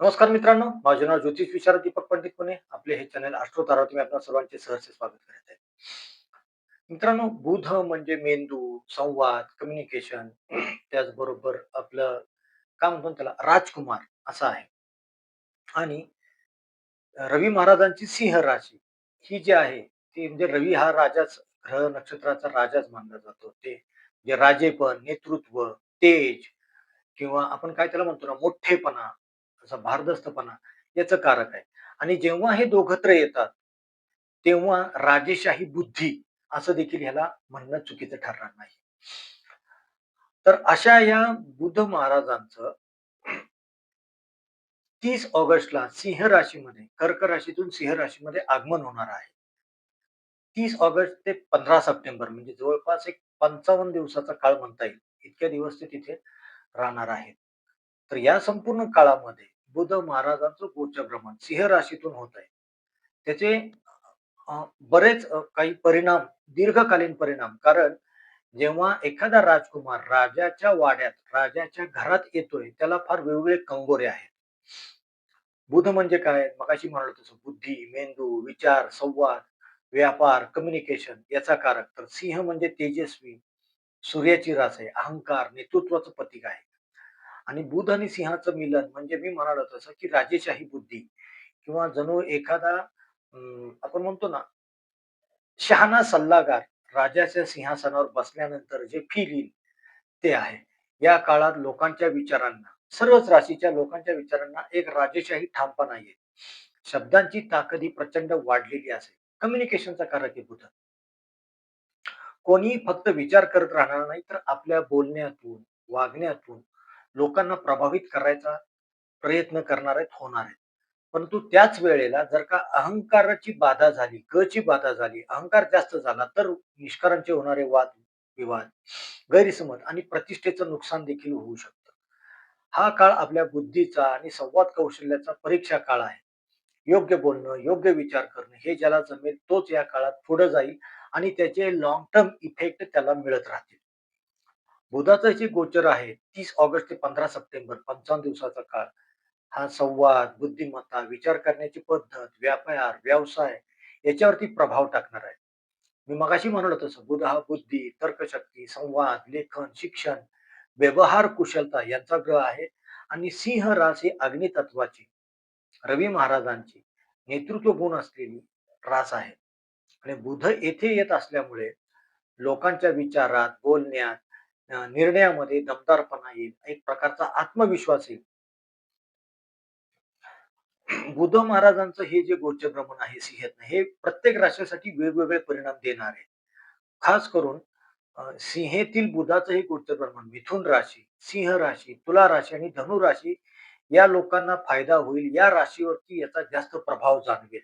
नमस्कार मित्रांनो माझे नाव ज्योतिष विचार दीपक पंडित पुणे. आपले हे चॅनल अष्ट्रो तारावती मी आपल्या सर्वांचे सहर्ष स्वागत करत आहे. मित्रांनो बुध म्हणजे मेंदू संवाद कम्युनिकेशन त्याचबरोबर आपलं काय म्हणतो त्याला राजकुमार असा आहे. आणि रवी महाराजांची सिंह राशी ही जी आहे ती म्हणजे रवी हा राजाच ग्रह नक्षत्राचा राजाच मानला जातो. ते जे राजेपण नेतृत्व तेज किंवा आपण काय त्याला म्हणतो ना मोठेपणा असा भारदस्तपणा याचं कारक आहे. आणि जेव्हा हे दोघत्र येतात तेव्हा राजेशाही बुद्धी असं देखील ह्याला म्हणणं चुकीचं ठरणार नाही. तर अशा या बुद्ध महाराजांचं तीस ऑगस्टला सिंह राशीमध्ये कर्क राशीतून सिंह राशीमध्ये आगमन होणार आहे. तीस ऑगस्ट ते पंधरा सप्टेंबर म्हणजे जवळपास एक पंचावन्न दिवसाचा काळ म्हणता येईल. इतक्या दिवस ते तिथे राहणार आहेत. तर या संपूर्ण काळामध्ये बुध महाराजांचं गोचर भ्रमण सिंह राशीतून होत आहे. त्याचे बरेच काही परिणाम दीर्घकालीन परिणाम. कारण जेव्हा एखादा राजकुमार राजाच्या वाड्यात राजाच्या घरात येतोय त्याला फार वेगवेगळे कंगोरे आहेत. बुध म्हणजे काय? मगाशी म्हणालो तसं बुद्धी मेंदू विचार संवाद व्यापार कम्युनिकेशन याचा कारक. तर सिंह म्हणजे तेजस्वी सूर्याची रास आहे अहंकार नेतृत्वाचं प्रतीक आहे. आणि बुध आणि सिंहाचं मिलन म्हणजे मी म्हणालो तसं की राजेशाही बुद्धी किंवा जणू एखादा आपण म्हणतो ना शहाणा सल्लागार राजाच्या सिंहासनावर बसल्यानंतर जे फील येईल ते आहे. या काळात लोकांच्या विचारांना सर्वच राशीच्या लोकांच्या विचारांना एक राजेशाही ठामपणा येईल. शब्दांची ताकद ही प्रचंड वाढलेली असेल. कम्युनिकेशनचा कारक आहे बुध. कोणी फक्त विचार करत राहणार नाही तर आपल्या बोलण्यातून वागण्यातून लोकांना प्रभावित करायचा प्रयत्न करणार आहेत होणार आहेत. परंतु त्याच वेळेला जर का अहंकाराची बाधा झाली ग ची बाधा झाली अहंकार जास्त झाला तर निष्कारांचे होणारे वाद विवाद गैरसमज आणि प्रतिष्ठेचं नुकसान देखील होऊ शकतं. हा काळ आपल्या बुद्धीचा आणि संवाद कौशल्याचा परीक्षा काळ आहे. योग्य बोलणं योग्य विचार करणं हे ज्याला जमेल तोच या काळात पुढे जाईल आणि त्याचे लॉंग टर्म इफेक्ट त्याला मिळत राहतील. बुधाचं जे गोचर आहे तीस ऑगस्ट ते पंधरा सप्टेंबर पंचावन्न दिवसाचा काळ हा संवाद बुद्धिमत्ता विचार करण्याची पद्धत व्यापार व्यवसाय याच्यावरती प्रभाव टाकणार आहे. मी मगाशी म्हणलं तसं बुध हा बुद्धी तर्कशक्ती संवाद लेखन शिक्षण व्यवहार कुशलता यांचा ग्रह आहे आणि सिंह रास ही अग्नितत्वाची रवी महाराजांची नेतृत्व गुण असलेली रास आहे. आणि बुध येथे येत असल्यामुळे लोकांच्या विचारात बोलण्यात निर्णयामध्ये दमदारपणा येईल एक प्रकारचा आत्मविश्वास येईल. बुध महाराजांचं हे जे गोचर भ्रमण आहे सिंहत्न हे प्रत्येक राष्ट्रासाठी वेगवेगळे परिणाम देणार आहे. खास करून सिंहेतील बुधाचं हे गोचर भ्रमण मिथुन राशी सिंह राशी तुला राशी आणि धनु राशी या लोकांना फायदा होईल या राशीवरती याचा जास्त प्रभाव जाणवेल.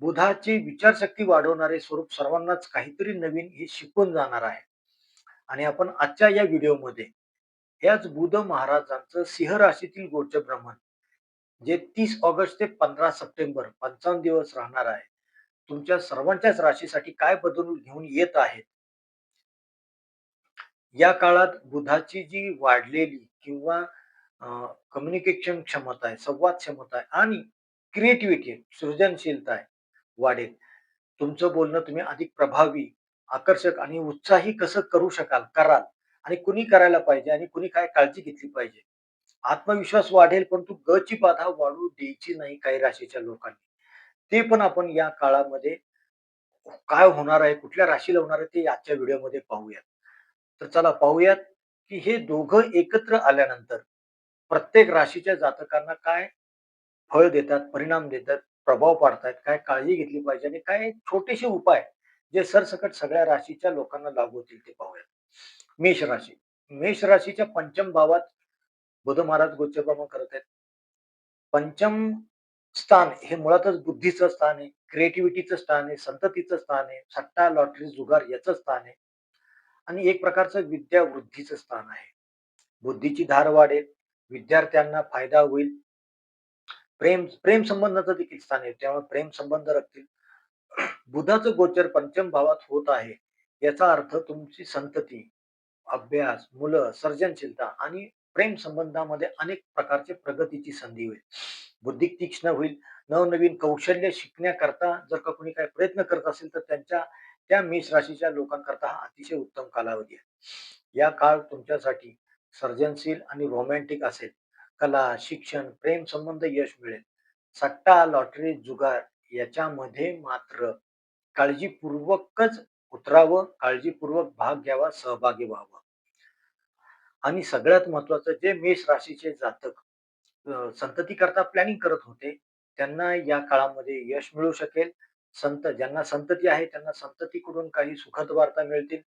बुधाची विचारशक्ती वाढवणारे स्वरूप सर्वांनाच काहीतरी नवीन हे शिकून जाणार आहे. आणि आपण आजच्या या व्हिडिओमध्ये याच बुध महाराजांचं सिंह राशीतील गोचर भ्रमण जे तीस ऑगस्ट ते पंधरा सप्टेंबर पंचावन्न दिवस राहणार आहे तुमच्या सर्वांच्याच राशीसाठी काय बदल घेऊन येत आहेत? या काळात बुधाची जी वाढलेली किंवा कम्युनिकेशन क्षमता आहे संवाद क्षमता आहे आणि क्रिएटिव्हिटी सृजनशीलता आहे वाढेल. तुमचं बोलणं तुम्ही अधिक प्रभावी आकर्षक आणि उत्साही कसं करू शकाल कराल आणि कुणी करायला पाहिजे आणि कुणी काय काळजी घेतली पाहिजे. आत्मविश्वास वाढेल परंतु ग ची बाधा वाढू द्यायची नाही काही राशीच्या लोकांनी. ते पण आपण या काळामध्ये काय होणार आहे कुठल्या राशीला होणार आहे ते आजच्या व्हिडिओमध्ये पाहूयात. तर चला पाहूयात की हे दोघं एकत्र आल्यानंतर प्रत्येक राशीच्या जातकांना काय फळ देतात परिणाम देतात प्रभाव पाडतायत काय काळजी घेतली पाहिजे आणि काय छोटेसे उपाय जे सरसकट सगळ्या राशीच्या लोकांना लागू होतील ते पाहूयात. मेष राशी. मेष राशीच्या पंचम भावात बुध महाराज गोचरभ्रमण करत आहेत. पंचम स्थान हे मुळातच बुद्धीचं स्थान आहे क्रिएटिव्हिटीचं स्थान आहे संततीचं स्थान आहे सट्टा लॉटरी जुगार याचं स्थान आहे. आणि एक प्रकारचं विद्या वृद्धीचं स्थान आहे. बुद्धीची धार वाढेल विद्यार्थ्यांना फायदा होईल. प्रेम प्रेम संबंधाचं देखील स्थान आहे. त्यामुळे प्रेम संबंध रखतील. बुधाचं गोचर पंचम भावात होत आहे याचा अर्थ तुमची संतती अभ्यास मुलं सर्जनशीलता आणि प्रेम संबंधामध्ये अनेक प्रकारचे प्रगतीची संधी होईल. बुद्धी तीक्ष्ण होईल. नवनवीन कौशल्य शिकण्याकरता जर का कोणी काही प्रयत्न करत असेल, तर त्यांच्या त्या मेष राशीच्या लोकांकरता हा अतिशय उत्तम कालावधी आहे. या काळ तुमच्यासाठी सर्जनशील आणि रोमॅन्टिक असेल. कला, शिक्षण, प्रेम संबंध यश मिळेल. सट्टा, लॉटरी, जुगार याच्यामध्ये मात्र काळजीपूर्वकच उतरावं, काळजीपूर्वक भाग घ्यावा, सहभागी व्हावं. आणि सगळ्यात महत्वाचं जे मेष राशीचे जातक संतती करता प्लॅनिंग करत होते, त्यांना या काळामध्ये यश मिळू शकेल. संत ज्यांना संतती आहे, त्यांना संततीकडून काही सुखद वार्ता मिळतील.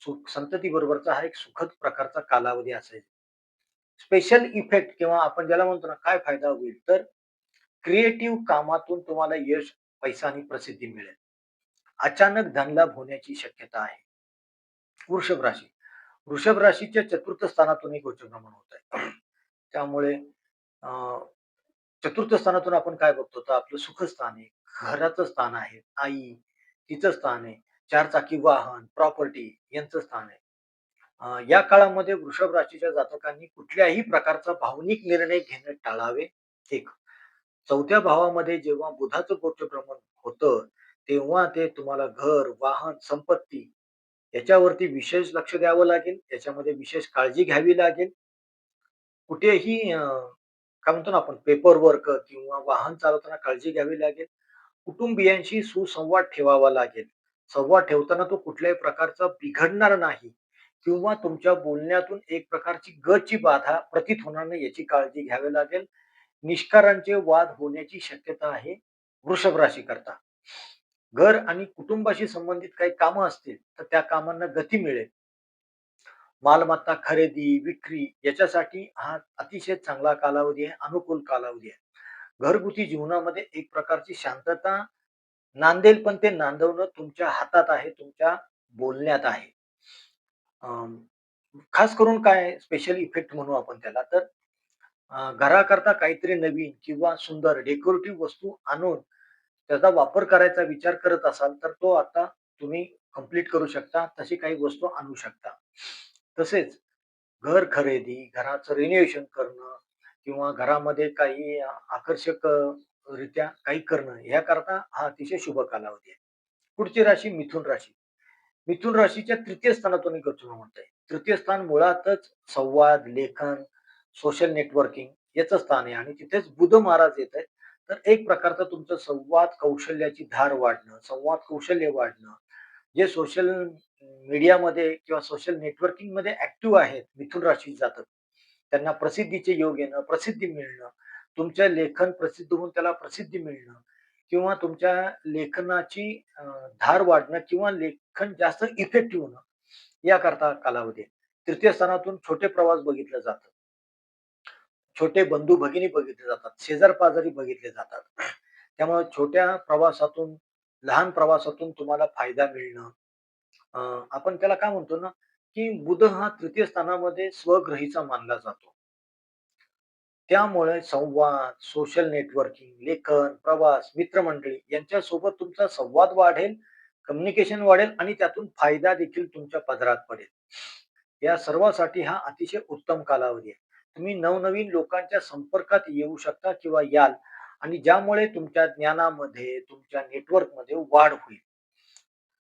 सुख संततीबरोबरचा हा एक सुखद प्रकारचा कालावधी असेल. स्पेशल इफेक्ट किंवा आपण ज्याला म्हणतो ना, काय फायदा होईल? तर क्रिएटिव्ह कामातून तुम्हाला यश, पैसा आणि प्रसिद्धी मिळेल. अचानक धनलाभ होण्याची शक्यता आहे. वृषभ राशी. वृषभ राशीच्या चतुर्थ स्थानातून एक गोचरभ्रमण होत आहे. त्यामुळे चतुर्थ स्थानातून आपण काय बघतो तर आपलं सुखस्थान आहे, घराचं स्थान आहे, आई, तिचं स्थान आहे, चारचाकी वाहन, प्रॉपर्टी यांचं स्थान आहे. या काळामध्ये वृषभ राशीच्या जातकांनी कुठल्याही प्रकारचा भावनिक निर्णय घेणं टाळावे. एक चौथ्या भावामध्ये जेव्हा बुधाचं प्रमाण होतं, तेव्हा ते तुम्हाला घर, वाहन, संपत्ती याच्यावरती विशेष लक्ष द्यावं लागेल. याच्यामध्ये विशेष काळजी घ्यावी लागेल. कुठेही अ, काय म्हणतो ना आपण पेपर वर्क किंवा वाहन चालवताना काळजी घ्यावी लागेल. कुटुंबियांशी सुसंवाद ठेवावा लागेल. संवाद ठेवताना तो कुठल्याही प्रकारचा बिघडणार नाही किंवा तुमच्या बोलण्यातून एक प्रकारची गची बाधा प्रतीत होणार नाही याची काळजी घ्यावी लागेल. निष्कारांचे वाद होण्याची शक्यता आहे वृषभ राशीकरता. घर आणि कुटुंबाशी संबंधित काही कामं असतील, तर त्या कामांना गती मिळेल. मालमत्ता खरेदी, विक्री याच्यासाठी हा अतिशय चांगला कालावधी आहे, अनुकूल कालावधी आहे. घरगुती जीवनामध्ये एक प्रकारची शांतता नांदेल, पण ते नांदवणं तुमच्या हातात आहे, तुमच्या बोलण्यात आहे. अं, खास करून काय स्पेशल इफेक्ट म्हणू आपण त्याला, तर घराकरता काहीतरी नवीन किंवा सुंदर डेकोरेटिव्ह वस्तू आणून त्याचा वापर करायचा विचार करत असाल, तर तो आता तुम्ही कंप्लीट करू शकता. तशी काही वस्तू आणू शकता. तसेच घर खरेदी, घराचं रिनोव्हेशन करणं किंवा घरामध्ये काही आकर्षक रित्या काही करणं याकरता हा अतिशय शुभ कालावधी आहे. पुढची राशी मिथुन राशी. मिथुन राशीच्या तृतीय स्थानातून गचून म्हणत आहे. तृतीय स्थान मुळातच संवाद, लेखन, सोशल नेटवर्किंग याचं स्थान आहे आणि तिथेच बुध महाराज येत आहेत. तर एक प्रकारचं तुमचं संवाद कौशल्याची धार वाढणं, संवाद कौशल्य वाढणं, जे सोशल मीडियामध्ये किंवा सोशल नेटवर्किंगमध्ये ऍक्टिव्ह आहेत मिथुन राशीत जातात त्यांना प्रसिद्धीचे योग येणं, प्रसिद्धी मिळणं, तुमचं लेखन प्रसिद्ध होऊन त्याला प्रसिद्धी मिळणं किंवा तुमच्या लेखनाची धार वाढणं किंवा लेखन जास्त इफेक्टिव्ह होणं याकरता कालावधी तृतीय स्थानातून छोटे प्रवास बघितलं जातं. छोटे बंधू-भगिनी बघितले जातात. शेजार-पाजारी बघितले जातात. त्यामुळे छोट्या प्रवासातून, लहान प्रवासातून तुम्हाला फायदा मिळणं. आपण त्याला काय म्हणतो ना, की बुध हा तृतीय स्थानामध्ये स्वग्रहीचा मानला जातो. त्यामुळे संवाद, सोशल नेटवर्किंग, लेखन, प्रवास, मित्रमंडळी यांच्यासोबत तुमचा संवाद वाढेल, कम्युनिकेशन वाढेल आणि त्यातून फायदा देखील तुमच्या पदरात पडेल. या सर्वासाठी हा अतिशय उत्तम कालावधी आहे. तुम्ही नवनवीन लोकांच्या संपर्कात येऊ शकता किंवा याल आणि ज्यामुळे तुमच्या ज्ञानामध्ये, तुमच्या नेटवर्कमध्ये वाढ होईल.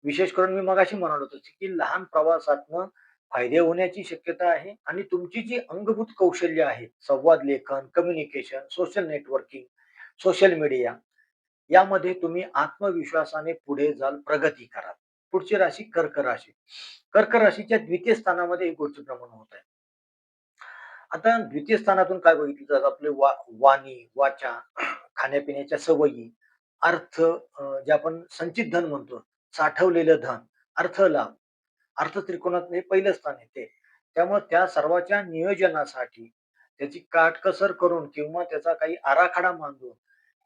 विशेष करून मी मगाशी म्हणालो होतो, की लहान प्रवासातनं फायदे होण्याची शक्यता आहे आणि तुमची जी अंगभूत कौशल्य आहे, संवाद लेखन, communication, social networking, social media यामध्ये तुम्ही आत्मविश्वासाने पुढे जाल, प्रगती कराल. पुढची राशी कर्क राशी. कर्क राशीच्या द्वितीय स्थानामध्ये एक गोष्ट प्रमाण होत आहे. आता द्वितीय स्थानातून काय बघितलं जातं आपले वा वाणी, वाचा, खाण्यापिण्याच्या सवयी, अर्थ जे आपण संचित धन म्हणतो, साठवलेलं धन, अर्थ लाभ. अर्थ त्रिकोणात हे पहिलं स्थान येते त्यामुळे त्या सर्वाच्या नियोजनासाठी त्याची काटकसर करून किंवा त्याचा काही आराखडा मांडून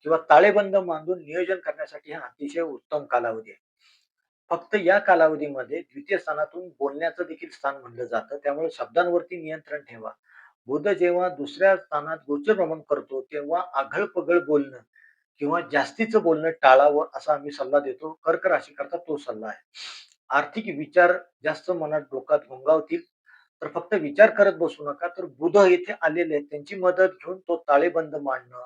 किंवा ताळेबंद मांडून नियोजन करण्यासाठी हा अतिशय उत्तम कालावधी आहे. फक्त या कालावधीमध्ये द्वितीय स्थानातून बोलण्याचं देखील स्थान म्हणलं जातं. त्यामुळे शब्दांवरती नियंत्रण ठेवा. बुध जेव्हा दुसऱ्या स्थानात गोचरभ्रमण करतो, तेव्हा आघळ-पघळ बोलणं किंवा जास्तीचं बोलणं टाळावं असा आम्ही सल्ला देतो. कर्क राशीकरता तो सल्ला आहे. आर्थिक विचार जास्त मनात डोक्यात घोंगावतील. तर फक्त विचार करत बसू नका. तर बुध येथे आलेले आहेत. त्यांची मदत घेऊन तो ताळेबंद मांडणं,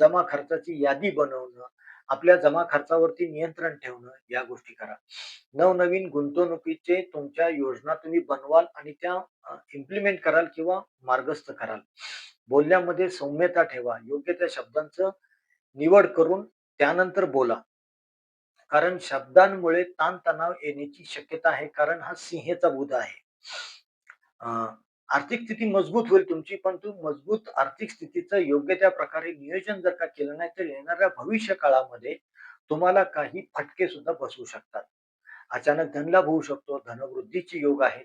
जमा खर्चाची यादी बनवणं, आपल्या जमा खर्चावरती नियंत्रण ठेवणं, या गोष्टी करा. नवनवीन गुंतवणुकीचे तुमच्या योजना तुम्ही बनवाल आणि त्या इम्प्लिमेंट कराल किंवा मार्गस्थ कराल. बोलण्यामध्ये सौम्यता ठेवा. योग्य त्या शब्दांचं निवड करून त्यानंतर बोला. कारण शब्दांमुळे ताणतणाव येण्याची शक्यता आहे. कारण हा सिंहेचा बुध आहे. आर्थिक स्थिती मजबूत होईल तुमची, पण तू मजबूत आर्थिक स्थितीचं योग्य त्या प्रकारे नियोजन जर का केलं नाही, तर येणाऱ्या भविष्य काळामध्ये तुम्हाला काही फटके सुद्धा बसू शकतात. अचानक धनलाभ होऊ शकतो, धनवृद्धीचे योग आहेत.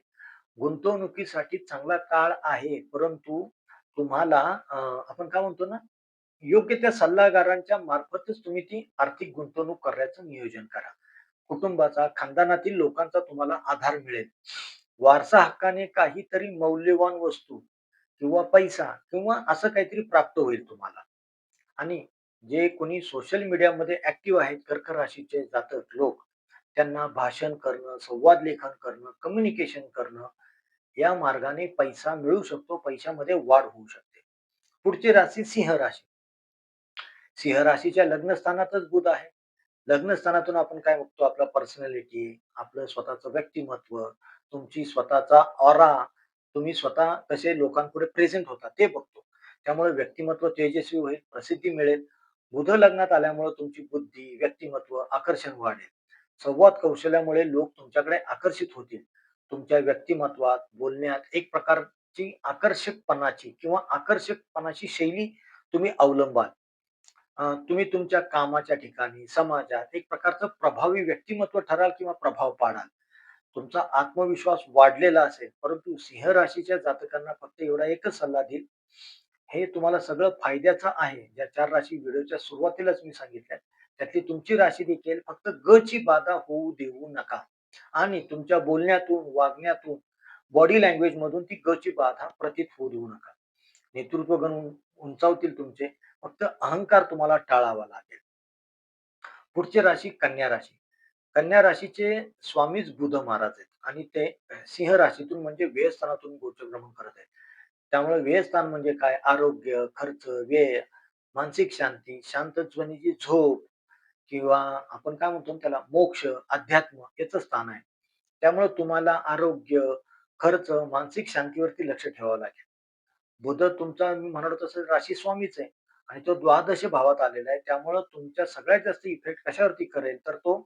गुंतवणुकीसाठी चांगला काळ आहे, परंतु तुम्हाला आपण काय म्हणतो ना, योग्य त्या सल्लागारांच्या मार्फतच तुम्ही ती आर्थिक गुंतवणूक करण्याचं नियोजन करा. कुटुंबाचा, खानदानातील लोकांचा तुम्हाला आधार मिळेल. वारसा हक्काने काहीतरी मौल्यवान वस्तू किंवा पैसा किंवा असं काहीतरी प्राप्त होईल तुम्हाला. आणि जे कोणी सोशल मीडियामध्ये ऍक्टिव्ह आहेत कर्क राशीचे जातक लोक, त्यांना भाषण करणं, संवाद लेखन करणं, कम्युनिकेशन करणं, या मार्गाने पैसा मिळू शकतो. पैशामध्ये वाढ होऊ शकते. पुढची राशी सिंह राशी. सिंह राशीच्या लग्नस्थानातच बुध आहे. लग्नस्थानातून आपण काय बघतो आपलं पर्सनॅलिटी, आपलं स्वतःचं व्यक्तिमत्व, तुमची स्वतःचा ऑरा, तुम्ही स्वतः कसे लोकांपुढे प्रेझेंट होता ते बघतो. त्यामुळे व्यक्तिमत्व तेजस्वी होईल, प्रसिद्धी मिळेल. बुध लग्नात आल्यामुळे तुमची बुद्धी, व्यक्तिमत्व, आकर्षण वाढेल. संवाद कौशल्यामुळे लोक तुमच्याकडे आकर्षित होतील. तुमच्या व्यक्तिमत्वात, बोलण्यात एक प्रकारची आकर्षकपणाची किंवा आकर्षकपणाची शैली तुम्ही अवलंबाल. तुम्ही तुमच्या कामाच्या ठिकाणी, समाजात एक प्रकारचं प्रभावी व्यक्तिमत्व ठराल किंवा प्रभाव पाडाल. तुमचा आत्मविश्वास वाढलेला असेल, परंतु सिंह राशीच्या जातकांना फक्त एवढा एकच सल्ला देईल, हे तुम्हाला सगळं फायद्याचं आहे. ज्या चार राशी व्हिडिओच्या सुरुवातीलाच मी सांगितल्या, त्यातली तुमची राशी देखील फक्त ग ची बाधा होऊ देऊ नका. आणि तुमच्या बोलण्यातून, वागण्यातून, बॉडी लँग्वेज मधून ती ग ची बाधा प्रतीत होऊ देऊ नका. नेतृत्व गण उंचावतील तुमचे, फक्त अहंकार तुम्हाला टाळावा लागेल. पुढची राशी कन्या राशी. कन्या राशीचे स्वामीच बुध महाराज आहेत आणि ते सिंह राशीतून म्हणजे व्ययस्थानातून करत आहेत. त्यामुळे व्ययस्थान म्हणजे काय आरोग्य, खर्च, व्यय, मानसिक शांती, शांत ध्वनीची झोप किंवा आपण काय म्हणतो त्याला मोक्ष, अध्यात्म याचं स्थान आहे. त्यामुळे तुम्हाला आरोग्य, खर्च, मानसिक शांतीवरती लक्ष ठेवावं लागेल. बुध तुमचा मी म्हणत तसं राशी स्वामीच आहे आणि तो द्वादश भावात आलेला आहे. त्यामुळे तुमच्या सगळ्यात जास्त इफेक्ट कशावरती करेल तर तो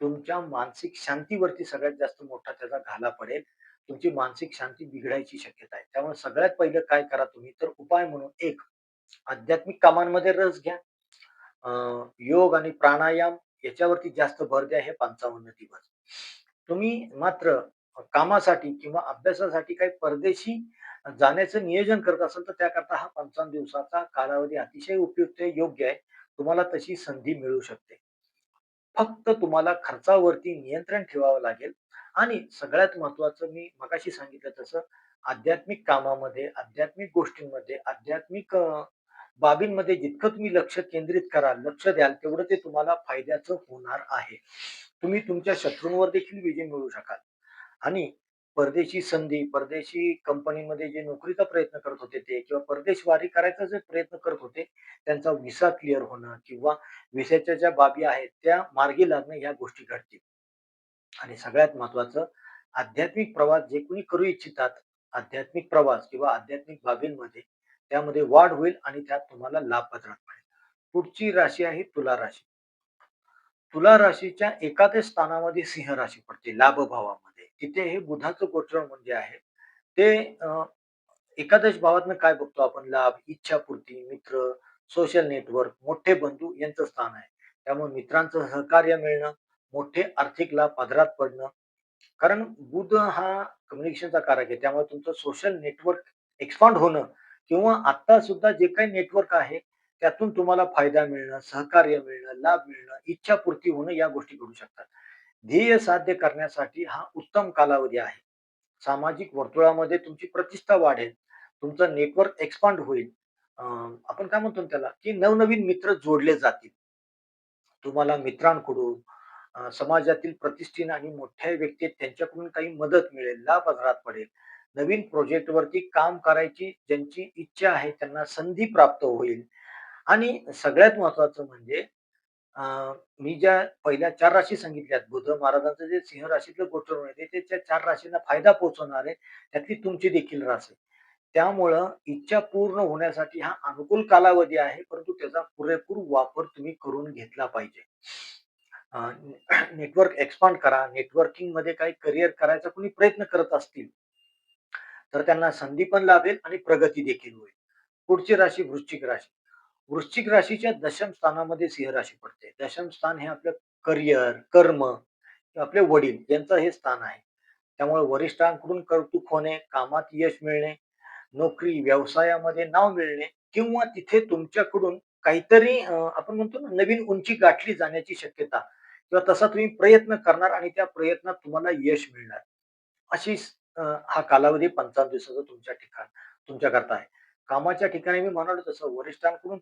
तुमच्या मानसिक शांतीवरती सगळ्यात जास्त मोठा त्याचा घाला पडेल. तुमची मानसिक शांती बिघडायची शक्यता आहे. त्यामुळे सगळ्यात पहिलं काय करा तुम्ही तर उपाय म्हणून एक आध्यात्मिक कामांमध्ये रस घ्या. योग आणि प्राणायाम याच्यावरती जास्त भर द्या हे 55 दिवस. तुम्ही मात्र कामासाठी किंवा अभ्यासासाठी काही परदेशी जाण्याचं नियोजन करत असाल तर त्याकरता हा 55 दिवसाचा कालावधी अतिशय उपयुक्त आहे योग्य आहे. तुम्हाला तशी संधी मिळू शकते. फक्त तुम्हाला खर्चावरती नियंत्रण ठेवावं लागेल आणि सगळ्यात महत्वाचं मी मगाशी सांगितलं तसं आध्यात्मिक कामामध्ये, आध्यात्मिक गोष्टींमध्ये, आध्यात्मिक बाबींमध्ये जितकं तुम्ही लक्ष केंद्रित कराल, लक्ष द्याल तेवढं ते तुम्हाला फायद्याचं होणार आहे. तुम्ही तुमच्या शत्रूंवर देखील विजय मिळवू शकाल आणि परदेशी संधी, परदेशी कंपनीमध्ये जे नोकरीचा प्रयत्न करत होते ते किंवा परदेशवारी करायचा जे प्रयत्न करत होते, त्यांचा व्हिसा क्लिअर होणं किंवा व्हिसाच्या ज्या बाबी आहेत त्या मार्गी लागणं ह्या गोष्टी घडतील. आणि सगळ्यात महत्वाचं आध्यात्मिक प्रवास जे कोणी करू इच्छितात, आध्यात्मिक प्रवास किंवा आध्यात्मिक बाबींमध्ये त्यामध्ये वाढ होईल आणि त्यात तुम्हाला लाभ पत्रात मिळेल. पुढची राशी आहे तुला राशी. तुला राशीच्या एकादश स्थानामध्ये सिंह राशी पडते लाभभावामध्ये तिथे हे बुधाचं गोचर म्हणजे आहे. ते एकादश भावातनं काय बघतो आपण लाभ, इच्छापूर्ती, मित्र, सोशल नेटवर्क, मोठे बंधू यांचं स्थान आहे. त्यामुळे मित्रांचं सहकार्य मिळणं, मोठे आर्थिक लाभ पदरात पडणं. कारण बुध हा कम्युनिकेशनचा कारक आहे. त्यामुळे तुमचं सोशल नेटवर्क एक्सपांड होणं किंवा आता सुद्धा जे काही नेटवर्क आहे त्यातून तुम्हाला फायदा मिळणं, सहकार्य मिळणं, लाभ मिळणं, इच्छापूर्ती होणं या गोष्टी घडू शकतात. ध्येय साध्य करण्यासाठी हा उत्तम कालावधी आहे. सामाजिक वर्तुळामध्ये तुमची प्रतिष्ठा वाढेल, तुमचं नेटवर्क एक्सपांड होईल. आपण काय म्हणतो त्याला की नवनवीन मित्र जोडले जातील. तुम्हाला मित्रांकडून समाजातील प्रतिष्ठेने आणि मोठ्या व्यक्ती त्यांच्याकडून काही मदत मिळेल, लाभ आधारात पडेल. नवीन प्रोजेक्टवरती काम करायची ज्यांची इच्छा आहे त्यांना संधी प्राप्त होईल आणि सगळ्यात महत्त्वाचं म्हणजे मी ज्या पहिल्या चार राशी सांगितल्यात, बुद्ध महाराजांचं जे सिंह राशीतलं गोचर आहे, ते त्या चार राशींना फायदा पोहोचवणार आहे. त्यातली तुमची देखील रास आहे. त्यामुळं इच्छा पूर्ण होण्यासाठी हा अनुकूल कालावधी आहे, परंतु त्याचा पुरेपूर वापर तुम्ही करून घेतला पाहिजे. नेटवर्क एक्सपांड करा. नेटवर्किंगमध्ये काही करियर करायचा कुणी प्रयत्न करत असतील, तर त्यांना संधी पण लाभेल आणि प्रगती देखील होईल. पुढची राशी वृश्चिक राशी. वृश्चिक राशीच्या दशम स्थानामध्ये सिंह राशी पडते. दशम स्थान हे आपलं करिअर, कर्म किंवा आपले वडील यांचं हे स्थान आहे. त्यामुळे वरिष्ठांकडून कौतुक होणे, कामात यश मिळणे, नोकरी, व्यवसायामध्ये नाव मिळणे किंवा तिथे तुमच्याकडून काहीतरी आपण म्हणतो ना नवीन उंची गाठली जाण्याची शक्यता किंवा तसा तुम्ही प्रयत्न करणार आणि त्या प्रयत्नात तुम्हाला यश मिळणार. अशी हा कालावधी 55 दिवसाचा तुमच्या ठिकाण तुमच्याकरता आहे. कामाच्या ठिकाणी मी म्हणालो तसं वरिष्ठांकडून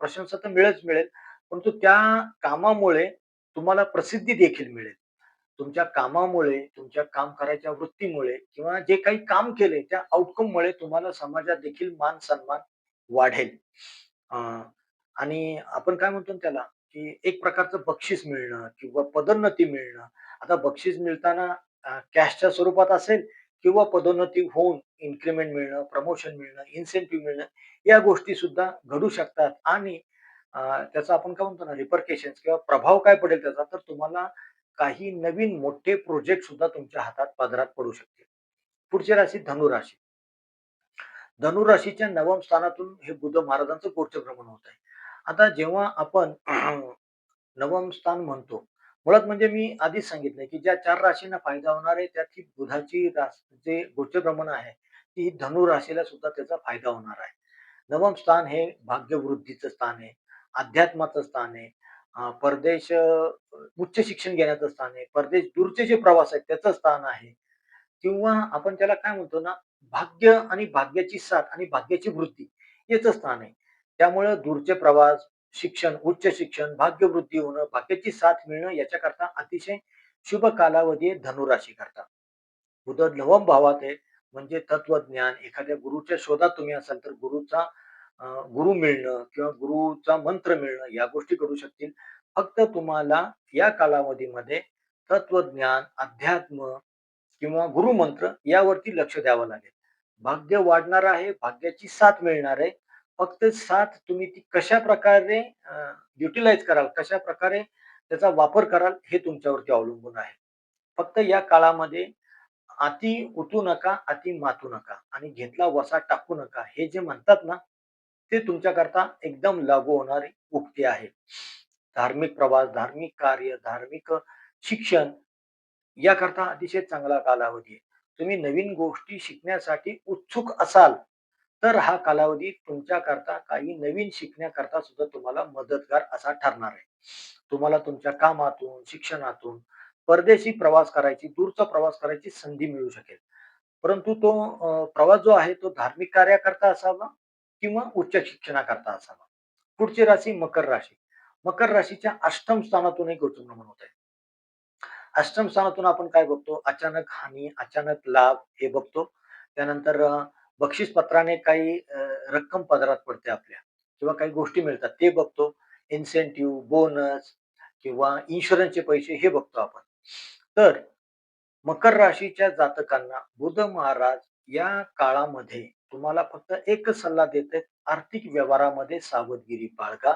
प्रशंसा तर मिळेलच मिळेल, परंतु त्या कामामुळे तुम्हाला प्रसिद्धी देखील मिळेल. तुमच्या कामामुळे, तुमच्या काम करायच्या वृत्तीमुळे किंवा जे काही काम केले त्या आउटकममुळे तुम्हाला समाजात देखील मान-सन्मान वाढेल. अ, आणि आपण काय म्हणतो त्याला, की एक प्रकारचं बक्षीस मिळणं किंवा पदोन्नती मिळणं. आता बक्षीस मिळताना कॅशच्या स्वरूपात असेल किंवा पदोन्नती होऊन इन्क्रिमेंट मिळणं, प्रमोशन मिळणं, इन्सेंटिव्ह मिळणं, या गोष्टी सुद्धा घडू शकतात आणि त्याचा आपण काय म्हणतो ना रिपरकेशन किंवा प्रभाव काय पडेल त्याचा, तर तुम्हाला काही नवीन मोठे प्रोजेक्ट सुद्धा तुमच्या हातात पदरात पडू शकतील. पुढची राशी धनुराशी. धनुराशीच्या नवम स्थानातून हे बुद्ध महाराजांचं गोचर भ्रमण होत आहे. आता जेव्हा आपण नवम स्थान म्हणतो, मुळात म्हणजे मी आधीच सांगितलंय, की ज्या चार राशींना फायदा होणार आहे, त्याची बुधाची जे गोचर भ्रमण आहे, ती धनु राशीला सुद्धा त्याचा फायदा होणार आहे. नवम स्थान हे भाग्यवृद्धीचं स्थान आहे, अध्यात्माचं स्थान आहे, परदेश उच्च शिक्षण घेण्याचं स्थान आहे, परदेश दूरचे जे प्रवास आहेत त्याचं स्थान आहे किंवा आपण त्याला काय म्हणतो ना, भाग्य आणि भाग्याची साथ आणि भाग्याची वृद्धी याचं स्थान आहे. त्यामुळं दूरचे प्रवास, शिक्षण, उच्च शिक्षण, भाग्यवृद्धी होणं, भाग्याची साथ मिळणं याच्याकरता अतिशय शुभ कालावधी धनुराशी करता बुध नवम भावात आहे, म्हणजे तत्वज्ञान, एखाद्या गुरुच्या शोधात तुम्ही असाल तर गुरुचा गुरु मिळणं किंवा गुरुचा मंत्र मिळणं या गोष्टी करू शकतील. फक्त तुम्हाला या कालावधीमध्ये तत्वज्ञान, अध्यात्म किंवा गुरुमंत्र यावरती लक्ष द्यावं लागेल. भाग्य वाढणार आहे, भाग्याची साथ मिळणार आहे. फक्त साथ तुम्ही ती कशा प्रकारे युटिलाइज कराल, कशा प्रकारे त्याचा वापर कराल हे तुमच्यावरती अवलंबून आहे. फक्त या काळामध्ये अति उतू नका, अति मातू नका आणि घेतला वसा टाकू नका. हे जे म्हणतात ना, ते तुमच्याकरता एकदम लागू होणारी उक्ती आहे. धार्मिक प्रवास, धार्मिक कार्य, धार्मिक शिक्षण याकरता अतिशय चांगला कालावधी आहे. तुम्ही नवीन गोष्टी शिकण्यासाठी उत्सुक असाल, तर हा कालावधी तुमच्याकरता काही नवीन शिकण्याकरता सुद्धा तुम्हाला मदतगार असा ठरणार आहे. तुम्हाला तुमच्या कामातून, शिक्षणातून परदेशी प्रवास करायची, दूरचा प्रवास करायची संधी मिळू शकेल. परंतु तो अ, प्रवास जो आहे तो धार्मिक कार्याकरता असावा किंवा उच्च शिक्षणाकरता असावा. पुढची राशी मकर राशी. मकर राशीच्या अष्टम स्थानातून एक गोचरभ्रमण होत आहे. अष्टम स्थानातून आपण काय बघतो? अचानक हानी, अचानक लाभ हे बघतो. त्यानंतर अ, बक्षीस पत्राने काही रक्कम पदरात पडते आपल्या किंवा काही गोष्टी मिळतात ते बघतो. इन्सेंटिव्ह, बोनस किंवा इन्शुरन्सचे पैसे हे बघतो आपण. तर मकर राशीच्या जातकांना बुध महाराज या काळामध्ये तुम्हाला फक्त एकच सल्ला देत आहेत, आर्थिक व्यवहारामध्ये सावधगिरी बाळगा.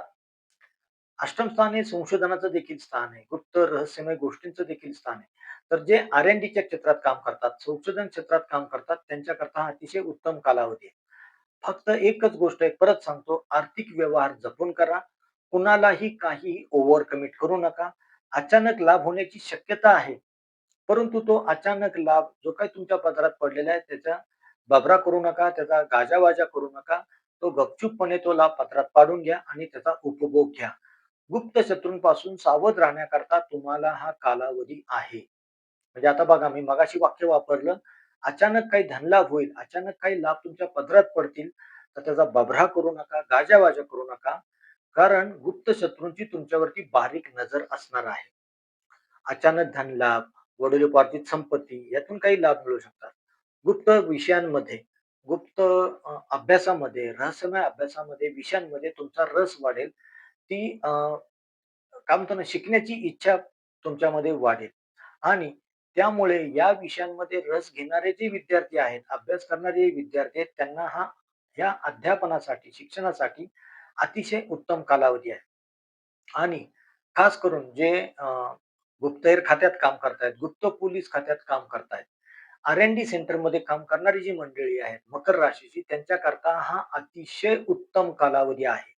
अष्टम स्थान हे संशोधनाचं देखील स्थान आहे. गुप्त रहस्यमय गोष्टींचं देखील स्थान आहे. तर जे आर-एन-डीच्या क्षेत्रात काम करतात, संशोधन क्षेत्रात काम करतात, त्यांच्याकरता हा अतिशय उत्तम कालावधी आहे. फक्त एकच गोष्ट आहे, परत सांगतो, आर्थिक व्यवहार जपून करा. कुणालाही काही ओव्हर कमिट करू नका. अचानक लाभ होण्याची शक्यता आहे. परंतु तो अचानक लाभ जो काही तुमच्या पदरात पडलेला आहे, त्याचा बबरा करू नका, त्याचा गाजावाजा करू नका. तो गपचूपपणे तो लाभ पत्रात पाडून घ्या आणि त्याचा उपभोग घ्या. गुप्त शत्रूंपासून सावध राहण्याकरता तुम्हाला हा कालावधी आहे. म्हणजे आता बघा मी मगाशी वाक्य वापरलं, अचानक काही धनलाभ होईल, अचानक काही लाभ तुमच्या पदरात पडतील, तर त्याचा बभरा करू नका, गाजावाजा करू नका. कारण गुप्त शत्रूंची तुमच्यावरती बारीक नजर असणार आहे. अचानक धनलाभ, वडिलोपार्जित संपत्ती यातून काही लाभ मिळू शकतात. गुप्त विषयांमध्ये, गुप्त अभ्यासामध्ये, रहस्यमय अभ्यासामध्ये, विषयांमध्ये तुमचा रस वाढेल. ती काय म्हणतो ना, शिकण्याची इच्छा तुमच्यामध्ये वाढेल आणि त्यामुळे या विषयांमध्ये रस घेणारे जे विद्यार्थी आहेत, अभ्यास करणारे विद्यार्थी आहेत, त्यांना हा या अध्यापनासाठी, शिक्षणासाठी अतिशय उत्तम कालावधी आहे. आणि खास करून जे गुप्तहेर खात्यात काम करतायत, गुप्त पोलीस खात्यात काम करतायत, आर-एन-डी सेंटरमध्ये काम करणारी जी मंडळी आहेत, मकर राशीची, त्यांच्याकरता हा अतिशय उत्तम कालावधी आहे.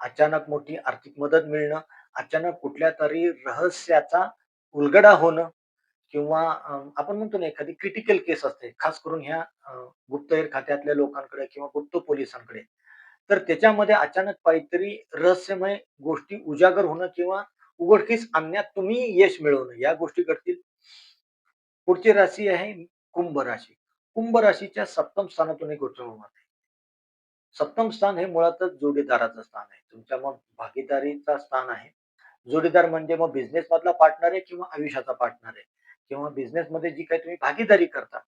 अचानक मोठी आर्थिक मदत मिळणं, अचानक कुठल्या तरी रहस्याचा उलगडा होणं किंवा आपण म्हणतो ना एखादी क्रिटिकल केस असते, खास करून ह्या गुप्तहेर खात्यातल्या लोकांकडे किंवा गुप्त पोलिसांकडे. तर त्याच्यामध्ये अचानक काहीतरी रहस्यमय गोष्टी उजागर होणं किंवा उघडकीस आणण्यात तुम्ही यश मिळवणं, या गोष्टी घडतील. पुढची राशी आहे कुंभ राशी. कुंभ राशीच्या सप्तम स्थानातून एक गोष्ट होणार सप्तम स्थान हे मुळातच जोडीदाराचं स्थान आहे. तुमच्या मग भागीदारीचा स्थान आहे. जोडीदार म्हणजे मग बिझनेस मधला पार्टनर आहे किंवा आयुष्याचा पार्टनर आहे किंवा बिझनेसमध्ये जी काही तुम्ही भागीदारी करता,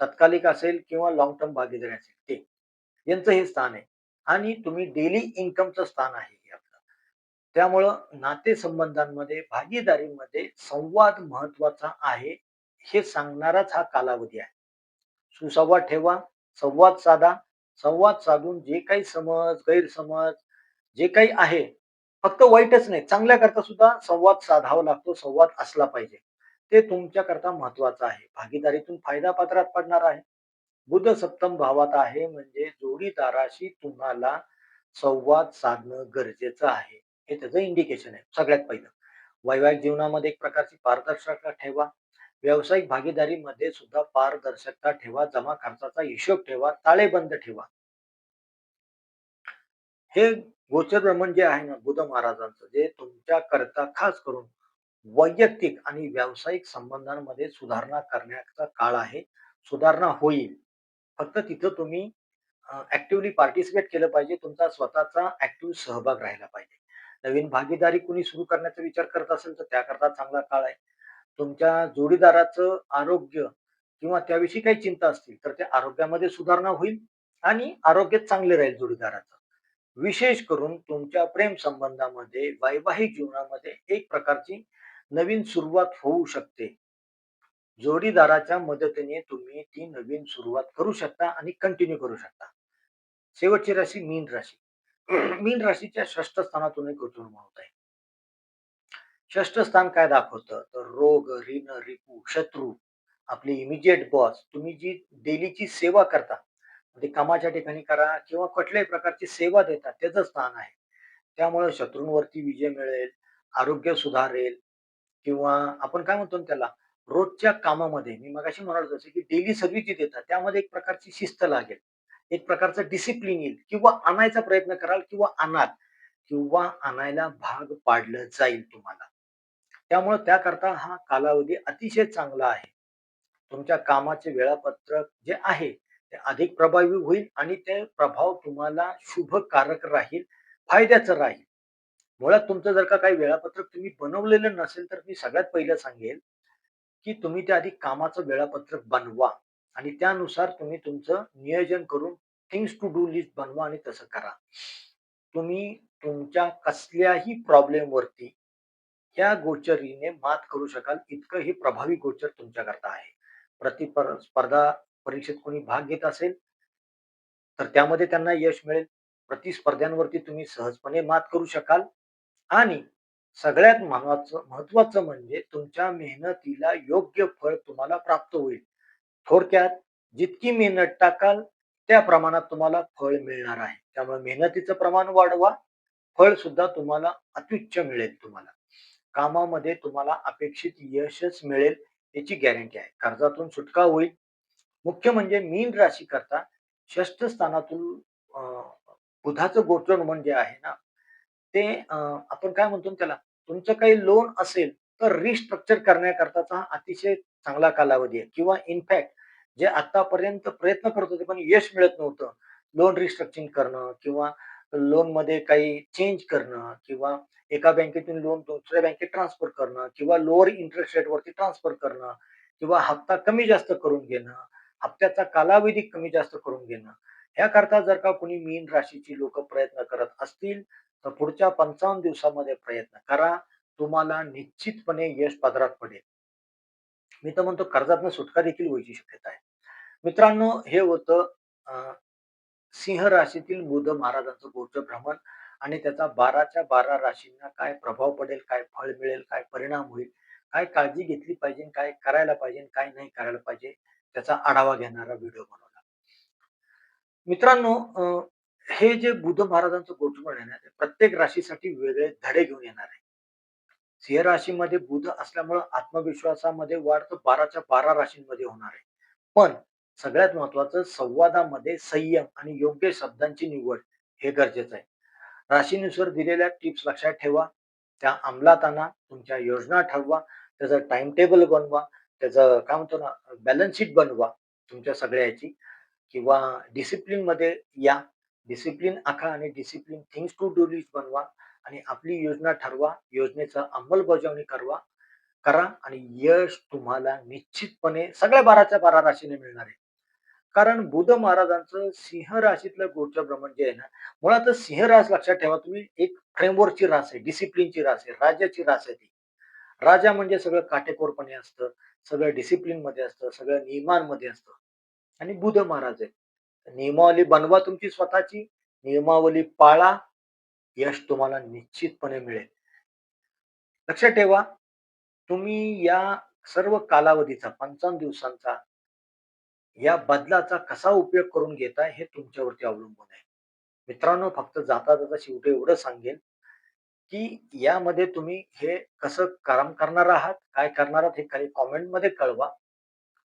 तत्कालिक असेल किंवा लॉंग टर्म भागीदारी असेल ते. यांचं हे स्थान आहे आणि तुम्ही डेली इन्कमचं स्थान आहे आपलं. त्यामुळं नातेसंबंधांमध्ये, भागीदारीमध्ये संवाद महत्त्वाचा आहे, हे सांगणाराच हा कालावधी आहे. सुसंवाद ठेवा, संवाद साधा. संवाद साधून जे काही समज, गैरसमज जे काही आहे, फक्त वाईटच नाही, चांगल्याकरता सुद्धा संवाद साधावा लागतो, संवाद असला पाहिजे. ते तुमच्याकरता महत्वाचं आहे. भागीदारीतून फायदा पदरात पडणार आहे. बुध सप्तम भावात आहे म्हणजे जोडीदाराशी तुम्हाला संवाद साधणं गरजेचं आहे. हे त्याचं इंडिकेशन आहे सगळ्यात पहिलं. वैवाहिक जीवनामध्ये एक प्रकारची पारदर्शकता ठेवा. व्यावसायिक भागीदारीमध्ये सुद्धा पारदर्शकता ठेवा. जमा खर्चाचा हिशोब ठेवा. ताळेबंद ठेवा. हे गोचर भ्रमण जे आहे ना बुध महाराजांचं, जे तुमच्याकरता खास करून वैयक्तिक आणि व्यावसायिक संबंधांमध्ये सुधारणा करण्याचा काळ आहे. सुधारणा होईल. फक्त तिथं तुम्ही ऍक्टिव्हली पार्टिसिपेट केलं पाहिजे. तुमचा स्वतःचा ऍक्टिव्ह सहभाग राहिला पाहिजे. नवीन भागीदारी कुणी सुरू करण्याचा विचार करत असेल, तर त्याकरता चांगला काळ आहे. तुमच्या जोडीदाराचं आरोग्य किंवा त्याविषयी काही चिंता असतील, तर त्या आरोग्यामध्ये सुधारणा होईल आणि आरोग्य चांगले राहील जोडीदाराचं. विशेष करून तुमच्या प्रेम संबंधामध्ये, वैवाहिक जीवनामध्ये एक प्रकारची नवीन सुरुवात होऊ शकते. जोडीदाराच्या मदतीने तुम्ही ती नवीन सुरुवात करू शकता आणि कंटिन्यू करू शकता. शेवटची राशी मीन राशी. मीन राशीच्या षष्ठ स्थानातून एक होत आहे. षष्ठ स्थान काय दाखवतं? तर रोग, ऋण, रिपू, शत्रू, आपले इमिडिएट बॉस, तुम्ही जी डेलीची सेवा करता, ते कामाच्या ठिकाणी करा किंवा कुठल्याही प्रकारची सेवा देता, त्याचं स्थान आहे. त्यामुळे शत्रूंवरती विजय मिळेल, आरोग्य सुधारेल किंवा आपण काय म्हणतो ना त्याला, रोजच्या कामामध्ये मी मगाशी म्हणालो जसं की डेली सर्व्हिस जी देतात, त्यामध्ये एक प्रकारची शिस्त लागेल. एक प्रकारचं डिसिप्लिन येईल किंवा आणायचा प्रयत्न कराल किंवा आणाल किंवा आणायला भाग पाडलं जाईल तुम्हाला. त्यामुळे त्याकरता हा कालावधी अतिशय चांगला आहे. तुमच्या कामाचे वेळापत्रक जे आहे, ते अधिक प्रभावी होईल आणि ते प्रभाव तुम्हाला शुभकारक राहील, फायद्याचं राहील. मुळात तुमचं जर का काही वेळापत्रक तुम्ही बनवलेलं नसेल, तर मी सगळ्यात पहिलं सांगेल, की तुम्ही त्या आधी कामाचं वेळापत्रक बनवा आणि त्यानुसार तुम्ही तुमचं नियोजन करून थिंग्स टू डू लिस्ट बनवा आणि तसं करा. तुम्ही तुमच्या कसल्याही प्रॉब्लेमवरती ह्या गोचरीने मात करू शकाल, इतकं हे प्रभावी गोचर तुमच्याकरता आहे. प्रतिपर स्पर्धा परीक्षेत कोणी भाग घेत असेल, तर त्यामध्ये त्यांना यश मिळेल. प्रतिस्पर्ध्यांवरती तुम्ही सहजपणे मात करू शकाल आणि सगळ्यात महत्वाचं महत्त्वाचं म्हणजे तुमच्या मेहनतीला योग्य फळ तुम्हाला प्राप्त होईल. थोडक्यात जितकी मेहनत टाकाल, त्या प्रमाणात तुम्हाला फळ मिळणार आहे. त्यामुळे मेहनतीचं प्रमाण वाढवा, फळ सुद्धा तुम्हाला अत्युच्च मिळेल तुम्हाला. कामामध्ये तुम्हाला अपेक्षित यशच मिळेल याची गॅरंटी आहे. कर्जातून सुटका होईल. मुख्य म्हणजे मीन राशीकरता षष्ठ स्थानातून अ, बुधाचं गोचर म्हणजे आहे ना, ते आपण काय म्हणतो त्याला, तुमचं काही लोन असेल, तर रिस्ट्रक्चर करण्याकरताचा हा अतिशय चांगला कालावधी आहे किंवा इनफॅक्ट जे आतापर्यंत प्रयत्न करत होते, पण यश मिळत नव्हतं. लोन रिस्ट्रक्चरिंग करणं किंवा लोनमध्ये काही चेंज करणं किंवा एका बँकेतून लोन दुसऱ्या बँकेत ट्रान्सफर करणं किंवा लोअर इंटरेस्ट रेट वरती ट्रान्सफर करणं किंवा हप्ता कमी जास्त करून घेणं. हप्त्याचा कालावधी कमी जास्त करून घेणं याकरता जर का कोणी मीन राशीची लोक प्रयत्न करत असतील तर पुढच्या पंचावन्न दिवसामध्ये प्रयत्न करा. तुम्हाला निश्चितपणे यश पदरात पडेल. मी तर म्हणतो कर्जातनं सुटका देखील व्हायची शक्यता आहे. मित्रांनो हे होतं अं, सिंह राशीतील बुध महाराजांचं गोचर भ्रमण आणि त्याचा बाराच्या बारा राशींना काय प्रभाव पडेल काय फळ मिळेल काय परिणाम होईल काय काळजी घेतली पाहिजे काय करायला पाहिजे काय नाही करायला पाहिजे त्याचा आढावा घेणारा व्हिडिओ बनवला. मित्रांनो अं, हे जे बुध महाराजांचं गोठवण आहे ना ते प्रत्येक राशीसाठी वेगळे धडे घेऊन येणार आहे. सिंह राशीमध्ये बुध असल्यामुळे आत्मविश्वासामध्ये वाढ तर बाराच्या बारा राशींमध्ये होणार आहे. पण सगळ्यात महत्वाचं संवादामध्ये संयम आणि योग्य शब्दांची निवड हे गरजेचं आहे. राशीनुसार दिलेल्या टिप्स लक्षात ठेवा त्या अंमलात आणा तुमच्या योजना ठरवा त्याचं टाइम टेबल बनवा त्याचं काय म्हणतो ना बॅलन्स शीट बनवा तुमच्या सगळ्याची किंवा डिसिप्लिनमध्ये या. डिसिप्लिन आखा आणि discipline things to do list बनवा आणि आपली योजना ठरवा. योजनेचा अंमलबजावणी करवा करा आणि यश तुम्हाला निश्चितपणे सगळ्या बाराच्या बारा राशीने मिळणार आहे. कारण बुध महाराजांचं सिंह राशीतलं गोचर भ्रमण जे आहे ना मुळात सिंह रास लक्षात ठेवा तुम्ही. एक फ्रेमवर्कची रास आहे डिसिप्लिनची रास आहे राजाची रास आहे ती. राजा म्हणजे सगळं काटेकोरपणे असतं सगळं डिसिप्लिनमध्ये असतं सगळं नियमांमध्ये असतं. आणि बुध महाराज आहे. नियमावली बनवा तुमची स्वतःची नियमावली पाळा यश तुम्हाला निश्चितपणे मिळेल. लक्षात ठेवा तुम्ही या सर्व कालावधीचा पंचावन्न दिवसांचा या बदलाचा कसा उपयोग करून घेताय हे तुमच्यावरती अवलंबून आहे. मित्रांनो फक्त जाता जाता शेवटी एवढं सांगेन की यामध्ये तुम्ही हे कसं काम करणार आहात काय करणार आहात हे खाली कॉमेंटमध्ये कळवा.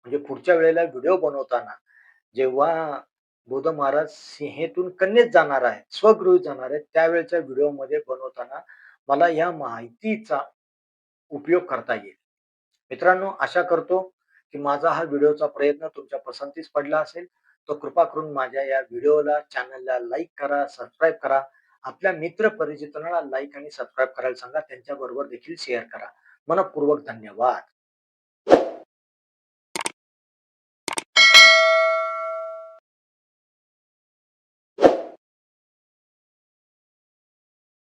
म्हणजे पुढच्या वेळेला व्हिडिओ बनवताना जेव्हा बुध महाराज सिंहेतून कन्येत जाणार आहे स्वगृहीत जाणार आहेत. त्यावेळेच्या व्हिडिओमध्ये बनवताना मला या माहितीचा उपयोग करता येईल. मित्रांनो आशा करतो की माझा हा व्हिडिओचा प्रयत्न तुमच्या पसंतीस पडला असेल. तर कृपा करून माझ्या या व्हिडिओला चॅनलला लाईक करा सबस्क्राईब करा. आपल्या मित्र परिचितांना लाईक आणि सबस्क्राईब करायला सांगा. त्यांच्याबरोबर देखील शेअर करा. मनपूर्वक धन्यवाद.